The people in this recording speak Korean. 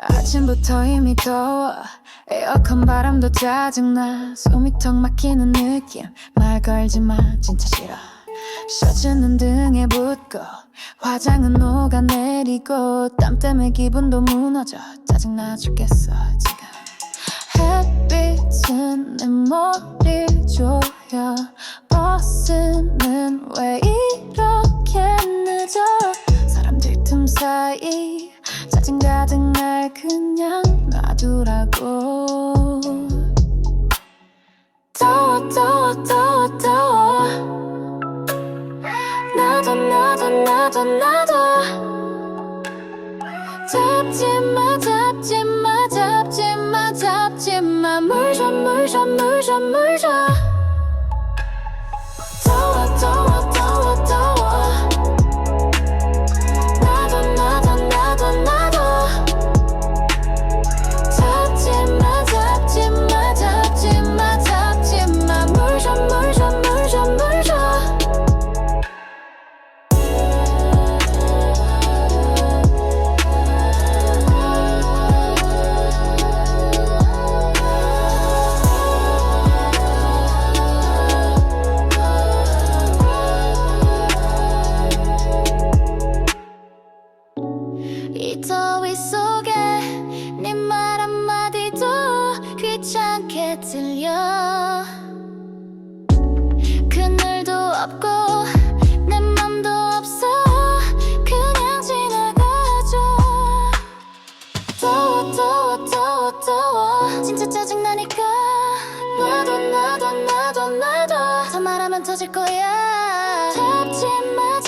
아침부터 이미 더워. 에어컨 바람도 짜증나. 숨이 턱 막히는 느낌. 말 걸지 마. 진짜 싫어. 셔츠는 등에 붙고 화장은 녹아내리고 땀 때문에 기분도 무너져. 짜증나 죽겠어 지금. 햇빛은 내 머리를 조여. 버스는 왜 나도 나도 나도 잡지 마 잡지 마 잡지 없고 내 맘도 없어. 그냥 지나가줘 더워 더워 더워 더워. 진짜 짜증나니까. 나도 나도 나도 나도. 더 말하면 터질 거야. 잡지 마